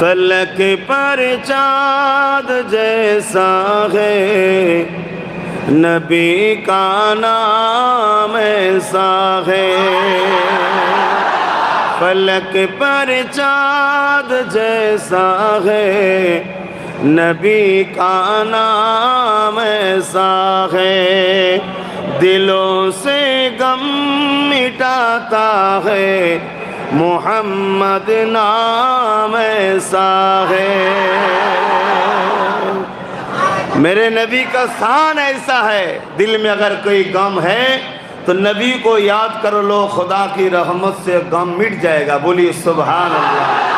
فلک پر چاند جیسا ہے۔ نبی کا نام ایسا ہے۔ فلک پر چاند جیسا ہے۔ نبی کا نام ایسا ہے۔ دلوں سے غم مٹاتا ہے۔ محمد نام ایسا ہے۔ میرے نبی کا سان ایسا ہے۔ دل میں اگر کوئی غم ہے تو نبی کو یاد کر لو، خدا کی رحمت سے غم مٹ جائے گا۔ بولی سبحان اللہ۔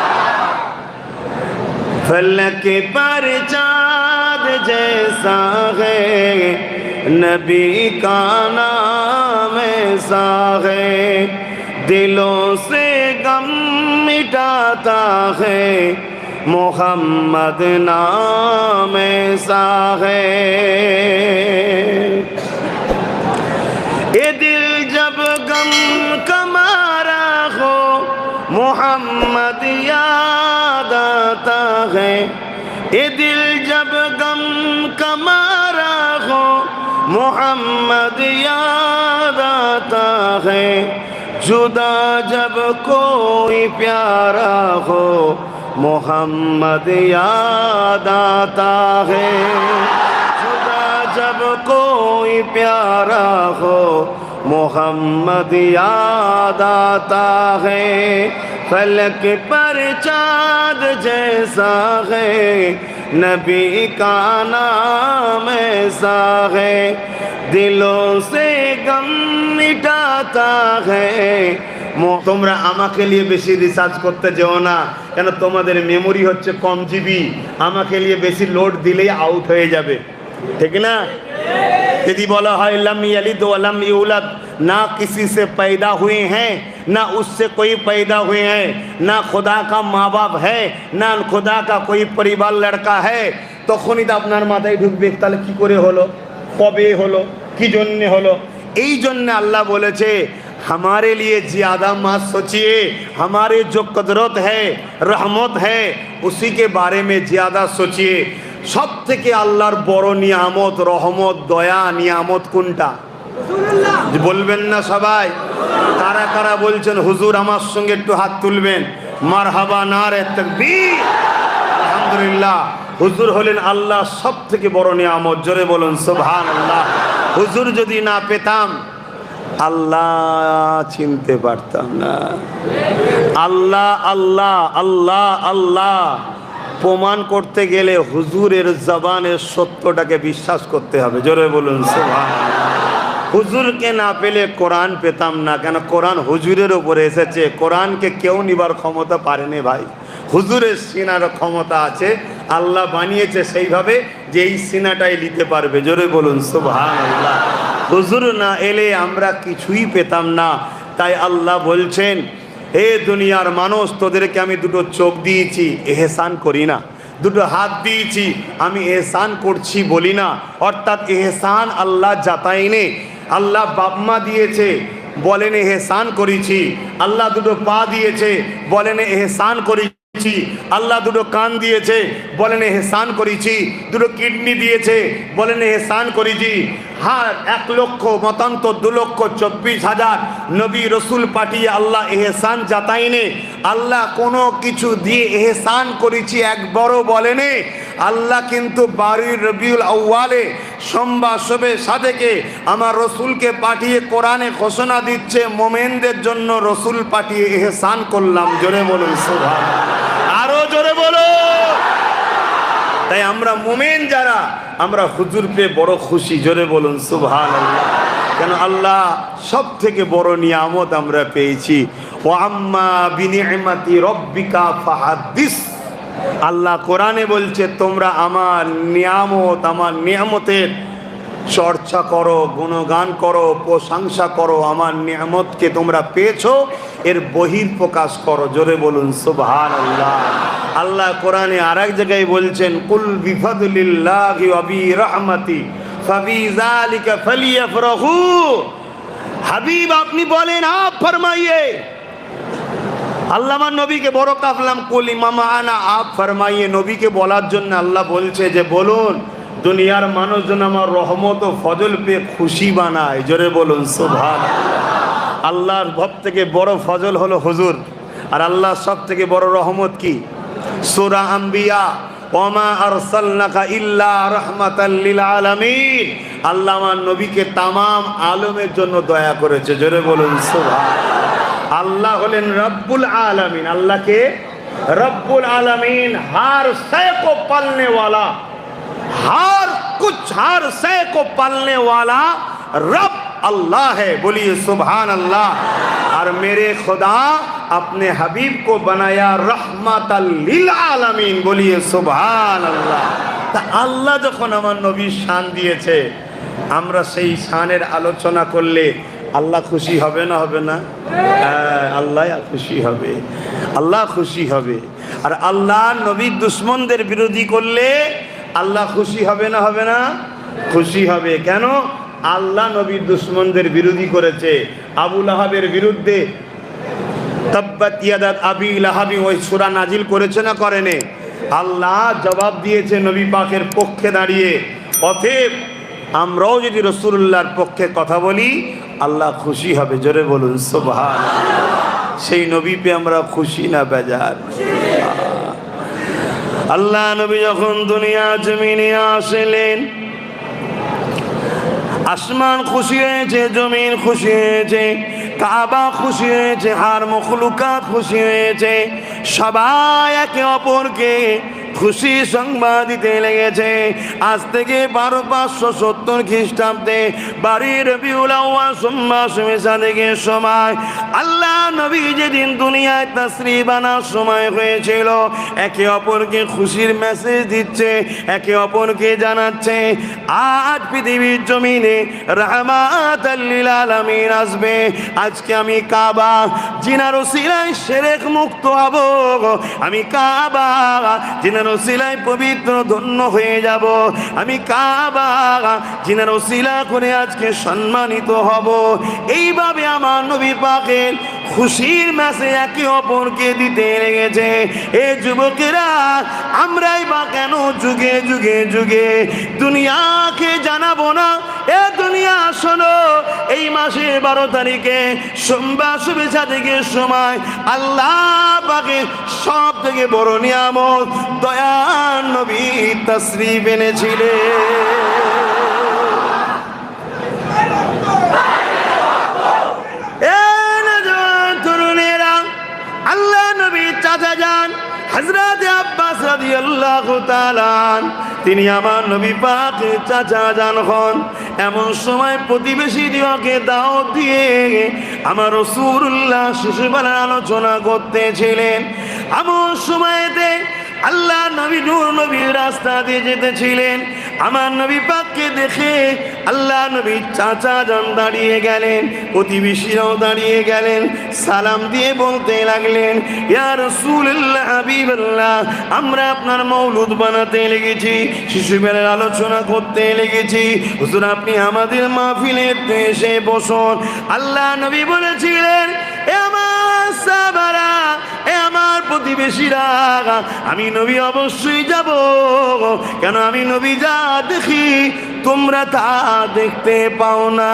فلک پر چاد جیسا ہے۔ نبی کا نام ایسا ہے۔ دلوں سے غم مٹاتا ہے۔ محمد نام ایسا ہے۔ یہ دل جب غم کمارا ہو، محمد یاد آتا ہے۔ یہ دل جب غم کمارا ہو، محمد یاد آتا ہے۔ جدا جب کوئی پیارا ہو، محمد یاد آتا ہے۔ جدا جب کوئی پیارا ہو، محمد یاد آتا ہے۔ فلک پر چاند جیسا ہے नबी का नाम ऐसा है दिलों से गम मिटाता है মো- তোমরা আমাকে নিয়ে বেশি রিসার্চ করতে যেও না কেন তোমাদের মেমোরি হচ্ছে কম জিবি আমাকে নিয়ে বেশি লোড দিলেই আউট হয়ে যাবে ঠিক না यदि बोला है लम यलिद व लम यूलद ना किसी से पैदा हुए हैं ना उससे कोई पैदा हुए हैं ना खुदा का माँ बाप है না खुदा का कोई परिवार लड़का है তখনই তো আপনার মাথায় ঢুকবে তাহলে কি করে হলো কবে হলো কি জন্যে হলো এই জন্য আল্লাহ বলেছে हमारे लिए ज़्यादा मत सोचिए हमारे जो कदरत है रहमत है उसी के बारे में ज़्यादा सोचिए সব থেকে আল্লাহর বড় নিয়ামত রহমত দয়া নিয়ামত কোনটা বলবেন না সবাই, কারা কারা বলছেন, হুজুর আমার সঙ্গে একটু হাত তুলবেন। মার হাবা না রে আলহামদুলিল্লাহ, হুজুর হলেন আল্লাহ সব থেকে বড় নিয়ামত। জোরে বলুন সুবহান আল্লাহ হুজুর যদি না পেতাম, আল্লাহ চিনতে পারতাম না। আল্লাহ আল্লাহ আল্লাহ আল্লাহ। প্রমাণ করতে গেলে হুজুরের জবানের সত্যটাকে বিশ্বাস করতে হবে। জোরে বলুন সুবহান হুজুরকে না পেলে কোরআন পেতাম না। কেন? কোরআন হুজুরের ওপরে এসেছে। কোরআনকে কেউ নিবার ক্ষমতা পারেনি ভাই। হুজুরের সিনার ক্ষমতা আছে, আল্লাহ বানিয়েছে সেইভাবে যে এই সিনাটাই নিতে পারবে। জোরে বলুন সুবহান আল্লাহ হুজুর না এলে আমরা কিছুই পেতাম না। তাই আল্লাহ বলছেন, হে দুনিয়ার মানুষ, তোদেরকে আমি দুটো চোখ দিয়েছি, এহসান করি না। দুটো হাত দিয়েছি, আমি এহসান করছি বলি না। অর্থাৎ এহসান আল্লাহ যাতাইনে। আল্লাহ বাপমা দিয়েছে, বলেন, এহসান করেছি। আল্লাহ দুটো পা দিয়েছে, বলেন, এহসান করেছি। আল্লাহ দুটো কান দিয়েছে, বলেন, এহসান করেছি। দুটো কিডনি দিয়েছে, বলেন, এহসান করেছি। হ্যাঁ এক লক্ষ, মতান্তর দু লক্ষ, চব্বিশ হাজার নবী রসুল পাঠিয়ে আল্লাহ এহসান যাতাইনে আল্লাহ কোনো কিছু দিয়ে এহসান করেছি, এক একবারও বলেনে আল্লাহ কিন্তু বাড়ির রবিউল আউ্বালে সোমবার শোবে সাদেকে আমার রসুলকে পাঠিয়ে কোরআনে ঘোষণা দিচ্ছে, মোমেনদের জন্য রসুল পাঠিয়ে এহসান করলাম। জোরে বলুন সুভা আরও জোরে বলো তাই আমরা মোমেন যারা, আমরা হুজুর পেয়ে বড় খুশি, জোরে বলুন সুভান আল্লাহ কেন আল্লাহ সব থেকে বড় নিয়ামত আমরা পেয়েছি। ও আম্মা রব্বিকা ফাহাদিস। আল্লাহ কোরআনে বলছে, তোমরা আমার নিয়ামত, আমার নিয়ামতের চর্চা করো, গুণগান করো, প্রশংসা করো, আমার নিয়ামতকে তোমরা পেয়েছ। এর বহির প্রকাশ করো। জোরে বলুন সুবহান আল্লাহ আল্লাহ কোরআনে আর এক জায়গায় বলছেন, কুল বিফাদুলিল্লাহি ওয়া বিরহমাতি ফাবি যালিকা ফালিয়াফরাহু। হাবিব, আপনি বলেন, আপ ফরমাইয়ে। আমার নবীকে বড় কাফলাম, কলি মামা আনা আপ ফরমাইয়ে। নবীকে বলার জন্য আল্লাহ বলছে যে, বলুন দুনিয়ার মানুষজন আমার রহমত ও ফজল পেয়ে খুশি বানায়। জোরে বলুন সোভান আল্লাহর ভব থেকে বড় ফজল হলো হুজুর। আর আল্লাহর সব থেকে বড় রহমত কি? সোরা আম্বিয়া ওমা আর সাল্লাকা ইল্লা রহমাতাল্লিল আলামিন। আল্লাহ আমার নবীকে তামাম আলমের জন্য দয়া করেছে। জোরে বলুন সোভান আল্লাহ হলেন রব্বুল আলামিন। আল্লাহকে রব্বুল আলামিন হার সে কো পালনেওয়ালা। हर कुछ हर से को पालने वाला रब अल्लाह है बोलिए सुबहान अल्लाह और मेरे खुदा अपने हबीब को बनाया रहमत लिल आलमीन बोलिए सुबहान अल्लाह তা আল্লাহ যখন আমার নবীর শান দিয়েছে আমরা সেই শানের আলোচনা করলে আল্লাহ খুশি হবে না হবে না হ্যাঁ, আল্লাহ খুশি হবে আল্লাহ খুশি হবে আর আল্লাহ নবীর দুশ্মনদের বিরোধী করলে আল্লাহ খুশি হবে না হবে না? খুশি হবে। কেন? আল্লাহ নবীর দুশ্মনদের বিরোধী করেছে। আবু লাহাবের বিরুদ্ধে ইয়াদাত ওই নাজিল করেছে না করেনি? আল্লাহ জবাব দিয়েছে নবী পক্ষে দাঁড়িয়ে। আমরাও যদি পক্ষে কথা বলি, আল্লাহ খুশি হবে। জোরে বলুন সোভান সেই নবী পে আমরা খুশি না বেজার? আল্লাহ নবী যখন দুনিয়া জমিনে আসলেন, আসমান খুশি হয়েছে, জমিন খুশি হয়েছে, কাবা খুশি হয়েছে, হার মখলুকাত খুশি হয়েছে, সবাই একে অপরকে খুশি সংবাদ দিতে লেগেছে। আজ থেকে বারো পাঁচশো সত্তর খ্রিস্টাব্দে বাড়ির থেকে সময়। আল্লাহ নবী যেদিন দুনিয়ায় তাশ্রী বানার সময় হয়েছিল, একে অপরকে খুশির মেসেজ দিচ্ছে, একে অপরকে জানাচ্ছে। আজ পৃথিবীর জমিনে রহমাত আলামিন আসবে। আজকে আমি কাবা জিনার ওসিলায় সেরেক মুক্ত হব। আমি কাবা জিনার ওসিলায় পবিত্র ধন্য হয়ে যাব। আমি কাবা জিনার ওসিলা করে আজকে সম্মানিত হব। এইভাবে আমার নবী পাকের খুশির ম্যাসে একে অপরকে দিতে লেগেছে। এ যুবকেরা, আমরাই বা কেন যুগে যুগে যুগে দুনিয়াকে জানাব না? এ দুনিয়া শোনো, এই মাসের বারো তারিখে সোমবার শুভেচ্ছা থেকে সময় আল্লাহ পাকে সব থেকে বড় নিয়ামত দয়ান নবী তসরিফ এনেছিলেন। চাচা যান হজরত আব্বাস রাদিয়াল্লাহু তাআলা তিনি আমার নবী পাক চাচা যান হন। এমন সময় প্রতিবেশী দিওকে দাওয়াত দিয়ে আমার রাসূলুল্লাহ শিশুবেলার আলোচনা করতেছিলেন। এমন সময়তে আল্লাহ নবী নূর নবীর রাস্তা দিয়ে যেতেছিলেন। আমার নবী পাককে দেখে আল্লাহ নবী চাচা যান দাঁড়িয়ে গেলেন, প্রতিবেশীরাও দাঁড়িয়ে গেলেন, সালাম দিয়ে বলতে লাগলেন, ইয়া রাসূলুল্লাহ, হাবিবাল্লাহ, আমরা আপনার মৌলুদ বানাতে লেগেছি শিশুবেলার আলোচনা করতে লেগেছি। হুজুর, আপনি আমাদের মাহফিলে এসে বসুন। আল্লাহ নবী বলেছিলেন, এ আমার সাহাবারা এ আমার প্রতিবেশীরা, আমি নবী অবশ্যই যাব কেন আমি নবী যা দেখি, তোমরা তা দেখতে পাও না।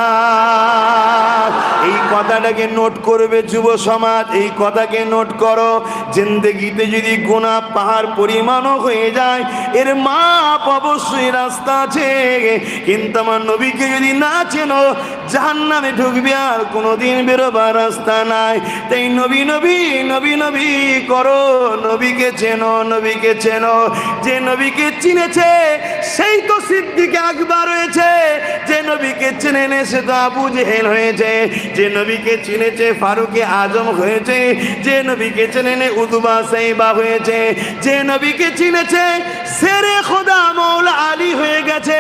এই কথাটাকে নোট করবে যুব সমাজ, এই কথাকে নোট করো। জিন্দগিতে যদি গোনা পাহাড় পরিমাণও হয়ে যায়, এর মাপ অবশ্যই রাস্তা আছে। কিন্তু আমার নবীকে যদি না চেনো জাহান নামে ঢুকবে আর কোনোদিন বেরোবার রাস্তা নাই। তাই নবী নবী নবী নবী করো, নবীকে চেনো নবীকে চেনো। যে নবীকে চিনেছে, সেই তো সিদ্দিকে আকবার হয়েছে যে নবীকে চিনে নে, সে তো আবু জেহেল হয়েছে। যে নবীকে চিনেছে, ফারুকে আজম হয়েছে। যে নবীকে চিনে নে, উদুবা সাইবা হয়েছে। যে নবীকে চিনেছে, সেরে খোদা মৌলা আলী হয়ে গেছে।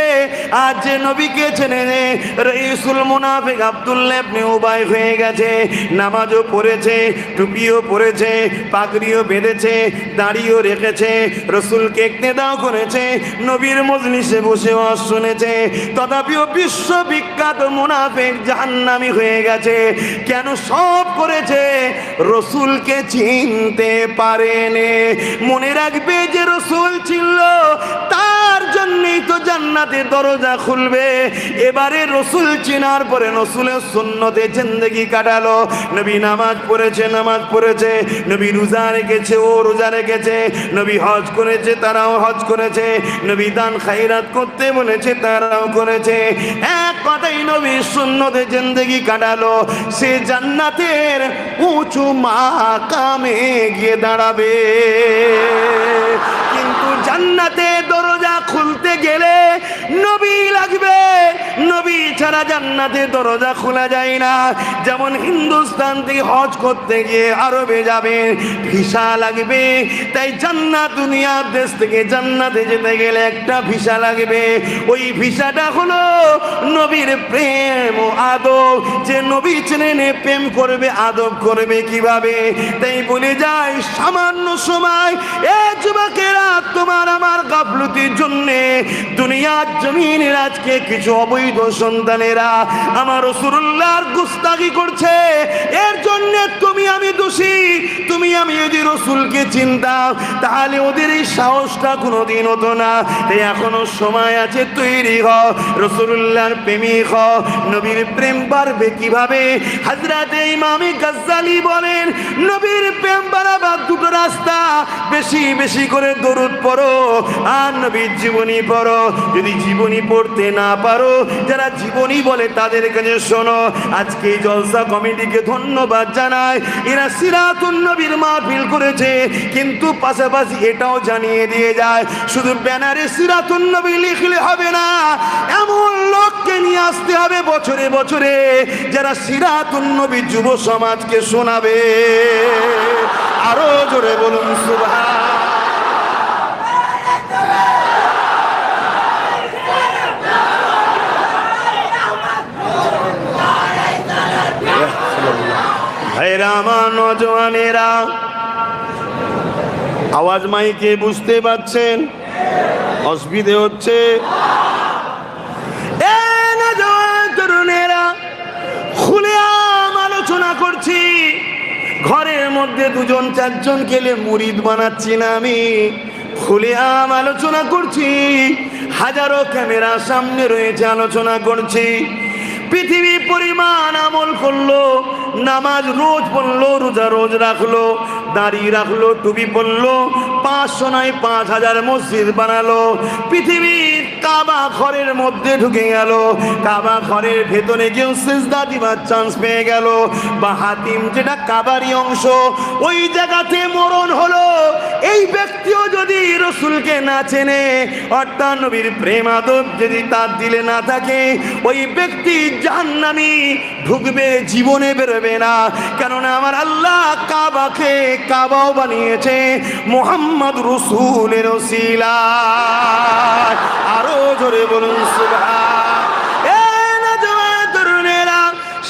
আজ যে নবীকে চেনে নে, রইসুল মুনাফিক আব্দুল্লাহ উবাই হয়ে গেছে। নামাজও পড়েছে, টুপিও পরেছে পাগড়িও বেঁধেছে, দাড়িও রেখেছে, রসুলকে দাও করেছে, নবীর মজলিসে বসে ওয়াজ শুনেছে। তথাপিও বিশ্ববিখ্যাত মুনাফিক জাহান্নামি হয়ে গেছে। কেন সব করেছে? রসুলকে চিনতে পারেনি। মনে রাখবে যে রসুল ছিল, তার জন্যই তো জান্নাতের দরজা খুলবে। এবারে রসুল চিনার পরে রসুলের সুন্নতে জিন্দগি কাটালো। নবী নামাজ পড়েছে নামাজ পড়েছে নবী রোজা রেখেছে, ও রোজা রেখেছে। নবী হজ করেছে, তারাও হজ করেছে। নবী দান খাইরাত করতে বলেছে, তারাও করেছে। এক কথাই নবী সুন্নতে জিন্দগি কাটালো। সে জান্নাতের উঁচু মাকামে গিয়ে দাঁড়াবে। কিন্তু জান্নাতে দরজা খুলতে গেলে নবী লাগবে। নবী ছাড়া জান্নাতে দরজা খোলা যায় না। যেমন হিন্দুস্তান থেকে হজ করতে গিয়ে আরবে যাবে, ভিসা লাগবে। তাই জান্নাত দুনিয়ার দেশ থেকে জান্নাতে যেতে গেলে একটা ভিসা লাগবে। ওই ভিসাটা হলো নবীর প্রেম ও আদব। যে নবী চেনে প্রেম করবে, আদব করবে কীভাবে? তাই বলে যায়, সামান্য সময় এ যুবকেরা, তোমার আমার গাফলতির জন্যে দুনিয়ার জমিনের আজকে কিছু অবৈধ সন্তানেরা, আমার রসুল্লাহর গুস্তাগি করছে। এর জন্য তুমি আমি দোষী। তুমি আমি যদি রসুলকে চিনতাম, তাহলে ওদের এই সাহসটা কোনোদিন হতো না। তাই এখনও সময় আছে তৈরি হ রসুল্লাহর হ। নবীর প্রেম বাড়বে কীভাবে? হাজরাতে ইমামি গাজ্জালি বলেন, নবীর প্রেম বাড়াবার দুটো রাস্তা, বেশি বেশি করে দরুদ পড়ো, আর নবীর জীবনী পড়ো। যদি জীবনী পড়তে না পারো যারা জীবনী বলে তাদের কাছে শোনো। আজকে জলসা কমিটিকে ধন্যবাদ জানাই। এরা সিরাতুন নবীর মাহফিল করেছে, কিন্তু পাশাপাশি এটাও জানিয়ে দিয়ে যায়, শুধু ব্যানারে সিরাতুন নবী লিখলে হবে না, এমন লোককে নিয়ে আসতে হবে বছরে বছরে, যারা সিরাতুন নবী যুব সমাজকে শোনাবে। আরও জোরে বলুন সুভা নজওয়ানেরা, আওয়াজ মাইকে বুঝতে পাচ্ছেন অসুবিধে হচ্ছে? খুলে আলোচনা করছি। ঘরের মধ্যে দুজন চারজন গেলে মুরিদ বানাচ্ছি না আমি। খুলে আম আলোচনা করছি। হাজারো ক্যামেরা সামনে রয়েছে, আলোচনা করছি। পৃথিবী পরিমাণ আমল করল নামাজ রোজ পড়ল রোজা রোজ রাখল দাঁড়িয়ে রাখল টুপি পড়ল পাঁচশো নয় পাঁচ হাজার মসজিদ বানালো, পৃথিবীর কাবা ঘরের মধ্যে ঢুকে গেল। কাবা ঘরের ভেতরে কেউ সেজদা দিবার চান্স পেয়ে গেল। বা হাতিম যেটা কাবারই অংশ, ওই জায়গাতে মরণ হলো। এই ব্যক্তিও যদি রসুলকে না চেনে, অর্থাৎ নবীর প্রেম আদব যদি তার দিলে না থাকে, ওই ব্যক্তি জাহান্নামি ঢুকবে, জীবনে বেরোবে না। কেননা আমার আল্লাহ কাবাকে কাবাও বানিয়েছে, মোহাম্মদ রসুলের শিলা আরও জোরে বলুন সুভা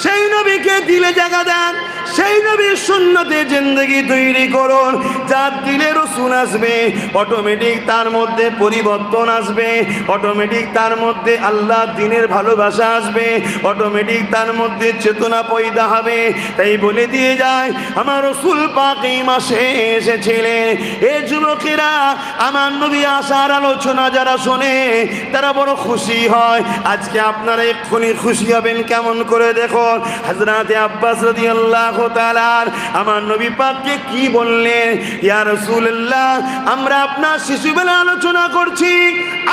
সেই নবীকে দিলে জায়গা দেন। সেই নবীর সুন্নতে জিন্দগি তৈরি করুন। যার দিলে রসুন আসবে অটোমেটিক তার মধ্যে পরিবর্তন আসবে অটোমেটিক তার মধ্যে আল্লাহ দিনের ভালোবাসা আসবে অটোমেটিক তার মধ্যে চেতনা পয়দা হবে। তাই বলে দিয়ে যায়, আমার রসুল পাক এই মাসে এসেছিলেন এ যুবকেরা, আমার নবী আসার আলোচনা যারা শোনে, তারা বড় খুশি হয়। আজকে আপনারা এক্ষুনি খুশি হবেন, কেমন করে দেখুন। হাজরাতে আব্বাস রাদিয়াল্লাহু তাআলার আমার নবী পাককে কি বললেন? ইয়া রাসূলুল্লাহ, আমরা আপনার শিশুবেলা আলোচনা করছি।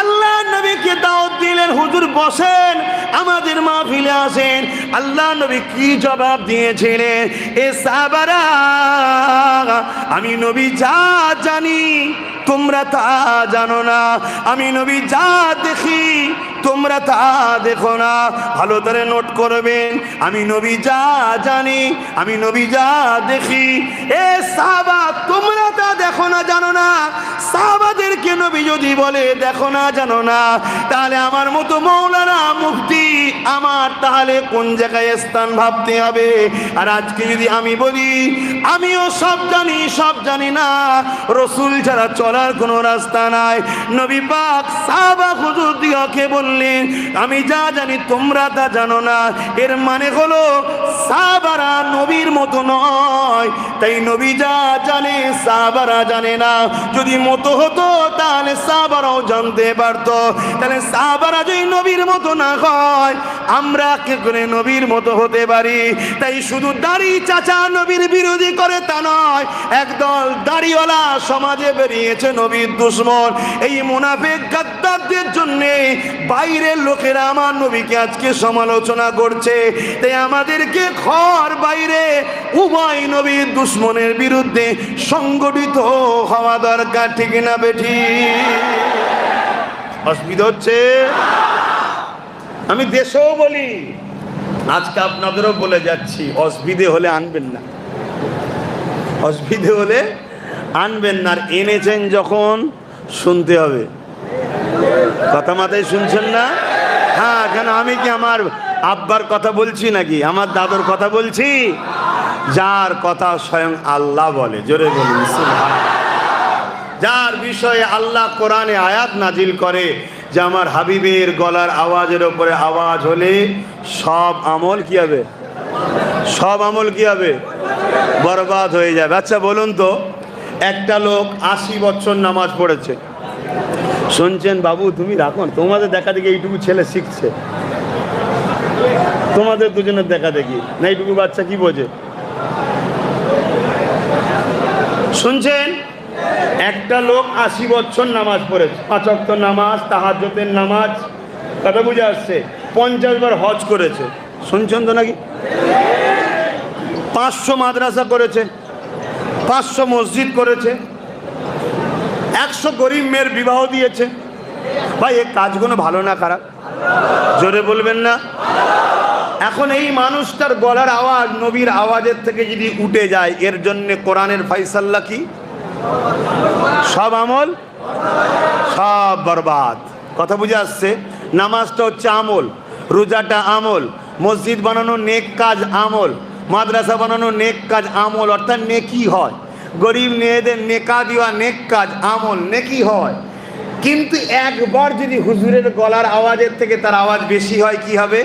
আল্লাহ নবীকে দাওয়াত দিলেন, হুজুর বসেন, আমাদের মাহফিলে আসেন। আল্লাহ নবী কি জবাব দিয়েছিলেন? এ সাহাবারা, আমি নবী যা জানি, তোমরা তা জানো না। আমি নবী যা দেখি তোমরা তা দেখো না। ভালো করে নোট করবেন। আমি নবী যা জানি, আমি নবী যা দেখি। এ সাহাবা, তোমরা তা দেখো না, জানো না। সাহাবাদের আমাদেরকে নবী যদি বলে, দেখো না, জানো না, তাহলে আমার মতো মৌলানা মুফতি আমার তাহলে কোন জায়গায় স্থান ভাবতে হবে? আর আজকে যদি আমি বলি, আমিও সব জানি সব জানি না। রসুল ছাড়া চলার কোনো রাস্তা নাই। নবী পাক সাহাবা হুজুর দিয়াকে বললেন আমি যা জানি তোমরা তা জানো না। এর মানে হলো, সাহাবারা নবীর মতো নয়। তাই নবী যা জানে, সাহাবারা জানে না। যদি মতো হতো, তাহলে সাহাবারাও জানতে পারতো। তাহলে সাহাবারা যদি নবীর মতো না হয়, আমরা কে করে নবীর মতো হতে পারি? তাই শুধু দাড়ি চাচা নবীর বিরোধী করে তা নয় একদল দাড়িওয়ালা সমাজে বেরিয়েছে নবীর দুশ্মন। এই মুনাফেক গাদ্দারদের জন্য বাইরের লোকেরা আমার নবীকে আজকে সমালোচনা করছে। তাই আমাদেরকে ঘর বাইরে উভয় নবীর দুশ্মনের বিরুদ্ধে সংগঠিত হওয়া দরকার, ঠিক না বেঠি? অসুবিধা হচ্ছে? আমি দেশেও বলি, আজকে আপনাদেরও বলে যাচ্ছি, অসুবিধে হলে আনবেন না। অসুবিধে হলে আনবেন না, আর এনেছেন যখন, শুনতে হবে। কথা মাথায় শুনছেন না? হ্যাঁ কেন আমি কি আমার আব্বার কথা বলছি নাকি? আমার দাদুর কথা বলছি? যার কথা স্বয়ং আল্লাহ বলে। জোরে বলুন যার বিষয়ে আল্লাহ কোরআনে আয়াত নাজিল করে যে আমার হাবিবের গলার আওয়াজের ওপরে আওয়াজ হলে সব আমল কি হবে? সব আমল কি হবে? বরবাদ হয়ে যাবে। আচ্ছা বলুন তো, একটা লোক আশি বছর নামাজ পড়েছে। শুনছেন বাবু, তুমি রাখুন তোমাদের দেখা দেখি এইটুকু ছেলে শিখছে। তোমাদের দুজনের দেখা দেখি। না, এইটুকু বাচ্চা কি বোঝে? শুনছেন? একটা লোক আশি বছর নামাজ পড়েছে। পাঁচক্ত নামাজ তাহাজ্যতের নামাজ। কথা বুঝে আসছে? পঞ্চাশ বার হজ করেছে। শুনছেন তো নাকি? পাঁচশো মাদ্রাসা করেছে। পাঁচশো মসজিদ করেছে। একশো গরিব মেয়ের বিবাহ দিয়েছে। ভাই এই কাজগুলো ভালো না খারাপ? জোরে বলবেন না? এখন এই মানুষটার গলার আওয়াজ, নবীর আওয়াজের থেকে যদি উঠে যায়, এর জন্য কোরআনের ফাইসাল্লা কি? সব আমল? সব বরবাদ। কথা বুঝে আসছে? নামাজটা হচ্ছে আমল, রোজাটা আমল, মসজিদ বানানো নেক কাজ আমল, মাদ্রাসা বানানো নেক কাজ আমল, অর্থাৎ নেকি হয়। গরিব মেয়েদের নেকা দেওয়া নেক কাজ, আমল, নেকি হয়। কিন্তু একবার যদি হুজুরের গলার আওয়াজের থেকে তার আওয়াজ বেশি হয়, কি হবে?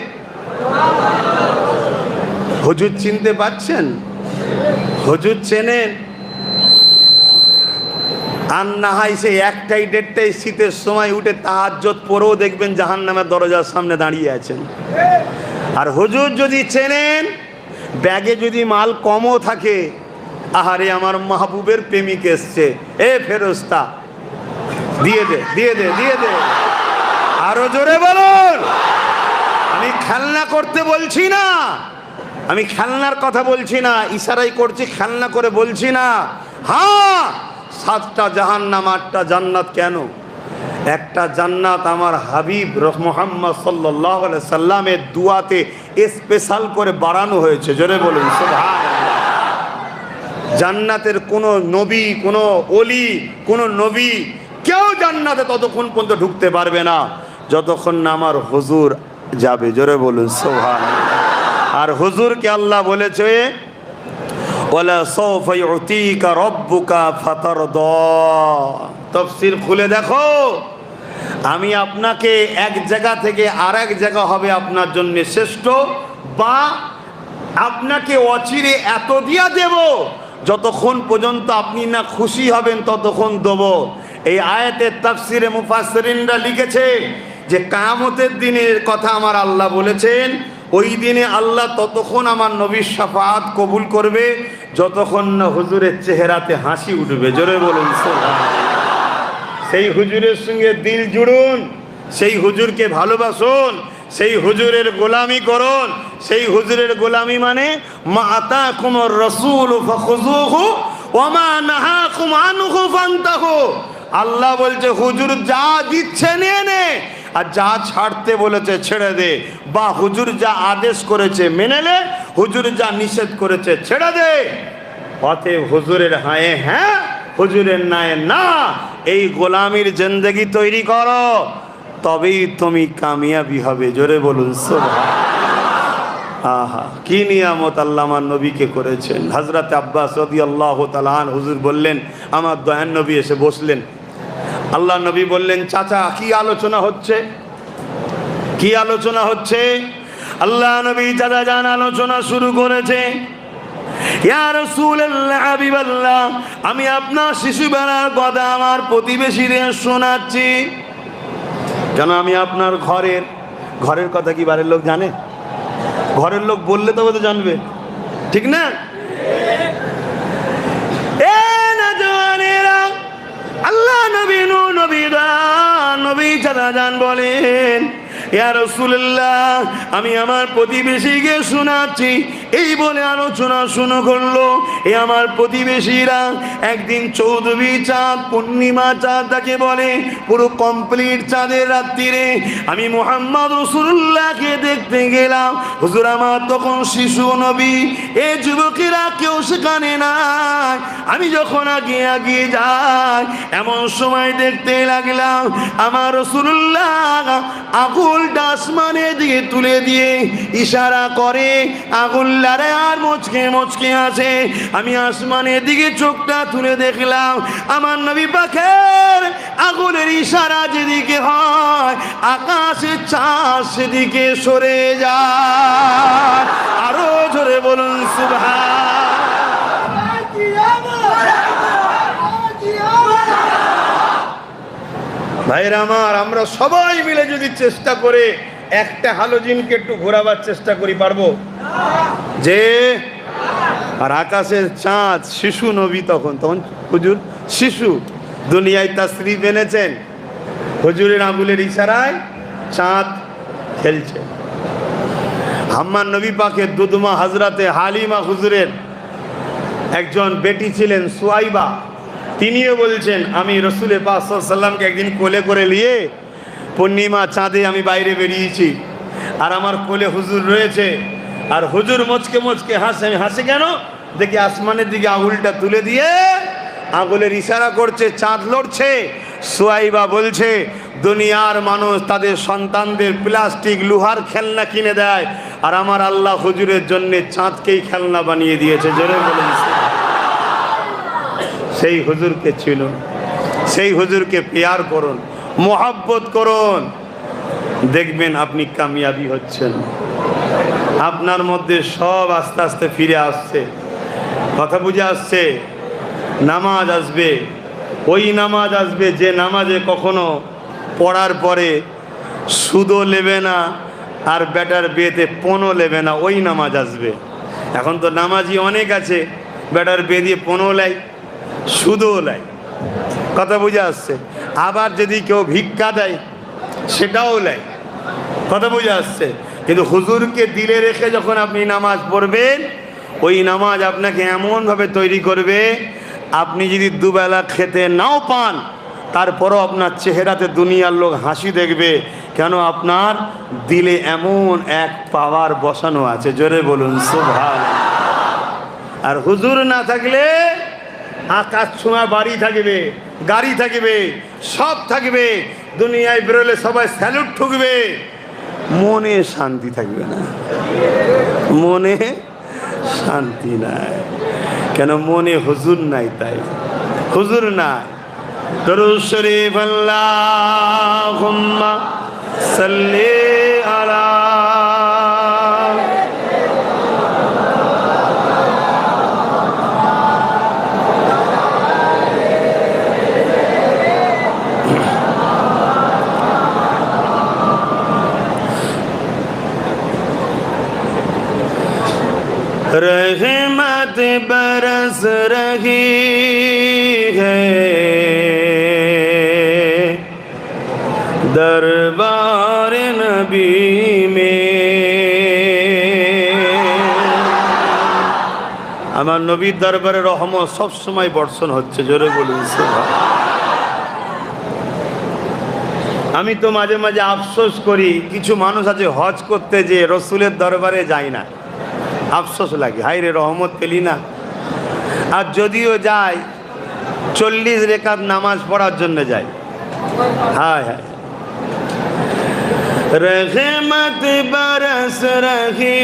হুজুর চিনতে পাচ্ছেন হুজুর চেনেন? আর না হয় সেই একটাই, দেড়টাই শীতের সময় উঠে তাহাজ্জত পরেও দেখবেন জাহান নামের দরজার সামনে দাঁড়িয়ে আছেন। আর হুজুর যদি চেনেন, ব্যাগে যদি মাল কমও থাকে আহারে আমার মাহবুবের প্রেমিক এসছে। এ ফেরস্তা, দিয়ে দে দিয়ে দে দিয়ে দে। আরও জোরে বলুন। আমি খেলনা করতে বলছি না। আমি খেলনার কথা বলছি না, ইশারাই করছি, খেলনা করে বলছি না। হ্যাঁ সাতটা জাহান্নাম, আটটা জান্নাত কেন? একটা জান্নাত আমার হাবিব মোহাম্মদ সাল্লাহ সাল্লামের দুয়াতে স্পেশাল করে বাড়ানো হয়েছে। জোরে বলুন সুবহান জান্নাতের কোনো নবী, কোনো অলি কোনো নবী কেউ জান্নাতে ততক্ষণ পর্যন্ত ঢুকতে পারবে না। যতক্ষণ না আমার হুজুর যাবে। জোরে বলুন সোহান আর হুজুরকে আল্লাহ বলেছে তফসির খুলে দেখো। আমি আপনাকে এক জায়গা থেকে আর এক জায়গা হবে আপনার জন্য শ্রেষ্ঠ, বা আপনাকে অচিরে এত দিয়া দেব যতক্ষণ পর্যন্ত আপনি না খুশি হবেন, ততক্ষণ দেব। এই আয়াতের তাফসিরে মুফাসরিনরা লিখেছে যে, কায়ামতের দিনের কথা আমার আল্লাহ বলেছেন, ওই দিনে আল্লাহ ততক্ষণ আমার নবীর সাফাত কবুল করবে, যতক্ষণ না হুজুরের চেহারাতে হাসি উঠবে। জোরে বলুন সেই হুজুরের সঙ্গে দিল জুড়ুন, সেই হুজুরকে ভালোবাসুন সেই হুজুরের গোলামি করুন সেই হুজুরের গোলামি মানে মা আতা কুমর রসুল আল্লাহ বলছে, হুজুর যা দিচ্ছে নিয়ে নে, আর যা ছাড়তে বলেছে ছেড়ে দে। বা, হুজুর যা আদেশ করেছে মেনে নে, হুজুর যা নিষেধ করেছে ছেড়ে দে। অতএব হুজুরের হায়ে হ্যাঁ হুজুরের নাই না। এই গোলামির জিন্দগি তৈরি করো। তবেই তুমি কামিয়াবি হবে। জোরে বলুন, সুবহান। আহা, কি নিয়ামত আল্লাহ আমার নবীকে করেছেন। হজরত আব্বাস আল্লাহ তালান হুজুর বললেন, আমার দয়ান নবী এসে বসলেন। আল্লাহ নবী বললেন, চাচা, কি আলোচনা হচ্ছে? কি আলোচনা হচ্ছে? আল্লাহ নবী চাচা জান আলোচনা শুরু করেছে। আমি আপনার শিশু শিশুবেলার কথা আমার প্রতিবেশীদের শোনাচ্ছি। কেন আমি আপনার ঘরের ঘরের কথা কি বাড়ির লোক জানে? ঘরের লোক বললে তবে তো জানবে। ঠিক না? আল্লাহ নবী নবী নবী জান বলেন। ইয়া রাসূলুল্লাহ, আমি আমার প্রতিবেশীকে শোনাচ্ছি। এই বলে আলোচনা শুরু করল। এ আমার প্রতিবেশীরা একদিন চৌধুরী চাঁদ, পূর্ণিমা চাঁদ তাকে বলে, পুরো কমপ্লিট চাঁদের রাত্রিরে আমি মোহাম্মদ রসুল্লাহকে দেখতে গেলাম। হুজুর আমার তখন শিশু নবী, এ যুবকেরা কেউ সেখানে নাই। আমি যখন আগে আগে যাই, এমন সময় দেখতে লাগলাম, আমার রসুল্লাহ আগুলটা আসমানের দিকে তুলে দিয়ে ইশারা করে আগুল্লারে আর মুচকে মুচকে আছে আমি আসমানের দিকে চোখটা তুলে দেখলাম, আমার নবী পাখের আগুনের ইশারা যেদিকে হয় আকাশে চাষ সেদিকে সরে যায়। আরও জোরে বলুন সুভা ভাইরা আমার, আমরা সবাই মিলে যদি চেষ্টা করে একটা হালোজিনকে একটু ঘোরাবার চেষ্টা করি, পারব? যে আর আকাশের চাঁদ, শিশু নবী তখন তখন হুজুর শিশু দুনিয়ায় তাশ্রী এনেছেন। হুজুরের আঙুলের ইশারায় চাঁদ খেলছে। হাম্মান নবী পাকের দুদমা হাজরাতে হালিমা হুজুরের একজন বেটি ছিলেন সুয়াইবা। তিনিও বলছেন, আমি রসুলে পাসাল্লামকে একদিন কোলে করে নিয়ে পূর্ণিমা চাঁদে আমি বাইরে বেরিয়েছি। আর আমার কোলে হুজুর রয়েছে। আর হুজুর মচকে মচকে হাসে, আমি হাসি কেন? দেখি আসমানের দিকে আঙুলটা তুলে দিয়ে আঙুলের ইশারা করছে, চাঁদ লড়ছে। সোয়াইবা বলছে, দুনিয়ার মানুষ তাদের সন্তানদের প্লাস্টিক লোহার খেলনা কিনে দেয়। আর আমার আল্লাহ হুজুরের জন্যে চাঁদকেই খেলনা বানিয়ে দিয়েছে। জোরে বলুন। সেই হুজুরকে ছিল সেই হুজুরকে পেয়ার করুন, মোহাব্বত করুন। দেখবেন আপনি কামিয়াবি হচ্ছেন। আপনার মধ্যে সব আস্তে আস্তে ফিরে আসছে। কথা বুঝে আসছে, নামাজ আসবে। ওই নামাজ আসবে যে নামাজে কখনো পড়ার পরে সুদও নেবে না, আর ব্যাটার বিয়েতে পণও নেবে না, ওই নামাজ আসবে। এখন তো নামাজি অনেক আছে ব্যাটার বিয়ে দিয়ে পণও লাই সুদও লাই কথা বুঝে আসছে। আবার যদি কেউ ভিক্ষা দেয়, সেটাও লাই কথা বুঝে আসছে। কিন্তু হুজুরকে দিলে রেখে যখন আপনি নামাজ পড়বেন, ওই নামাজ আপনাকে এমনভাবে তৈরি করবে, আপনি যদি দুবেলা খেতে নাও পান, তারপরও আপনার চেহারাতে দুনিয়ার লোক হাসি দেখবে। কেন আপনার দিলে এমন এক পাওয়ার বসানো আছে? জোরে বলুন সুভাল আর হুজুর না থাকলে আকাশ ছোঁয়া বাড়ি থাকবে, গাড়ি থাকবে, সব থাকবে, দুনিয়ায় বেরোলে সবাই স্যালুট ঠুকবে। মনে শান্তি থাকবে না। মনে শান্তি নাই। কেন মনে হুজুর নাই তাই। হুজুর নাই। দরুদ শরীফ আল্লাহুম্মা সাল্লি আলা रहमत बरस रही है दरबार नबी में আমার নবীর দরবারে রহমত সব সময় বর্ষণ হচ্ছে জোরে বলুন সুবহান। আমি তো মাঝে মাঝে আফসোস করি কিছু মানুষ আছে হজ করতে যে রসুলের দরবারে যায় না আফসোস লাগে হাইরে রহমত পেলি না। আর যদিও যায়, চল্লিশ রেখাত নামাজ পড়ার জন্য যায়। হায় হায়। রে برس رہی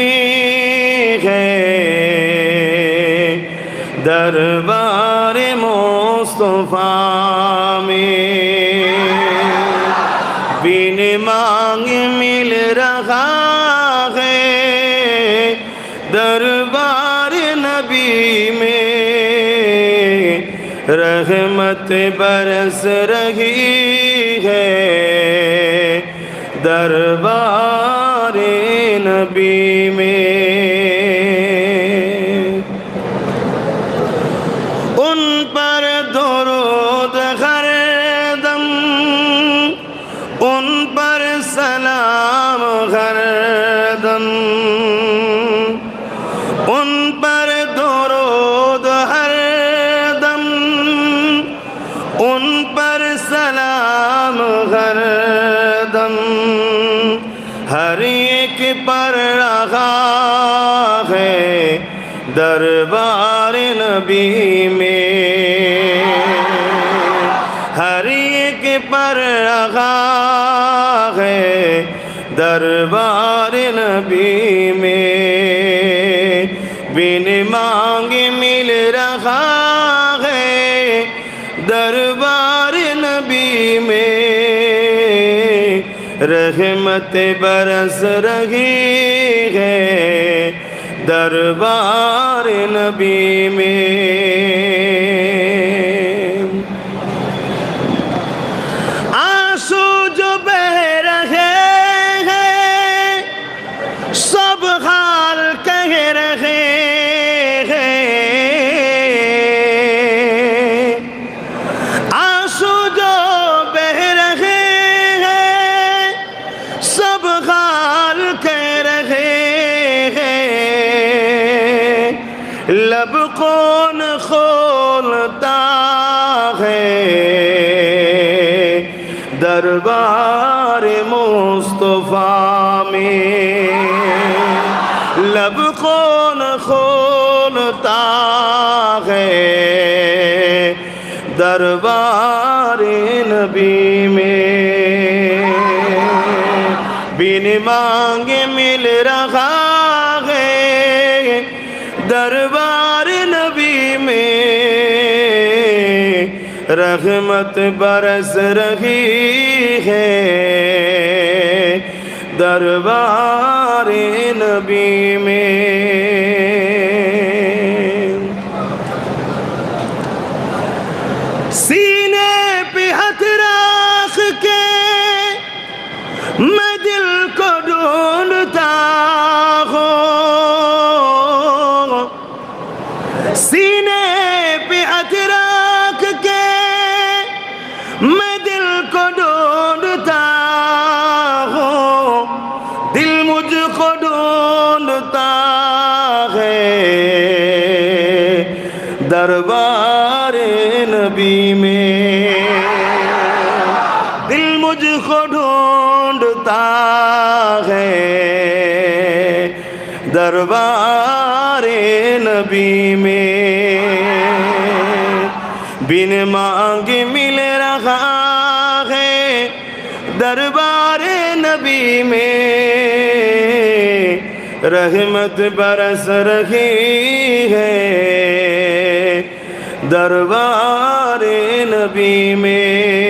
ہے دربار مصطفیٰ বিন بن মিল রহা رحمت برس رہی ہے۔ دربار نبی میں دربار نبی میں ہر ایک پر آغا ہے دربار نبی میں بن مانگ مل رہا ہے دربار نبی میں رحمت برس رہی ہے دربار نبی میں دربار نبی میں رحمت برس رہی ہے۔ دربار نبی میں ہے۔ دربار نبی میں بن مانگ مل رہا ہے۔ دربار نبی میں رحمت برس رہی ہے۔ دربار نبی میں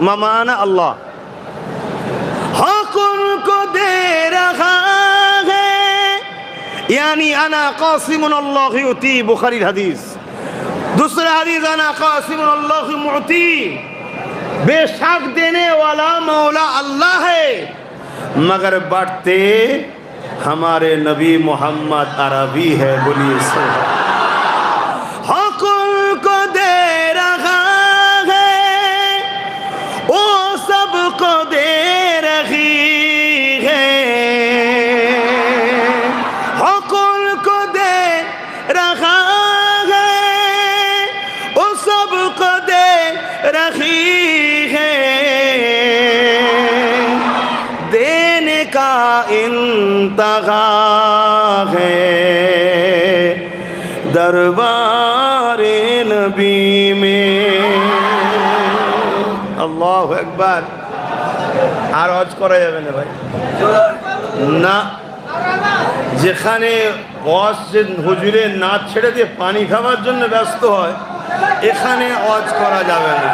ممان اللہ۔ حکم کو دے رہا ہے۔ یعنی انا قاسم اللہ اتی بخاری حدیث دوسرا حدیث، انا قاسم اللہ معتی۔ بے شک دینے والا مولا اللہ ہے۔ مگر بڑھتے ہمارے نبی محمد عربی ہے، بولیے سے منتہا ہے دربار نبی میں اللہ اکبر আর হজ করা যাবে না ভাই। না। যেখানে হজ হুজুরে না ছেড়ে দিয়ে পানি খাওয়ার জন্য ব্যস্ত হয়, এখানে হজ করা যাবে না।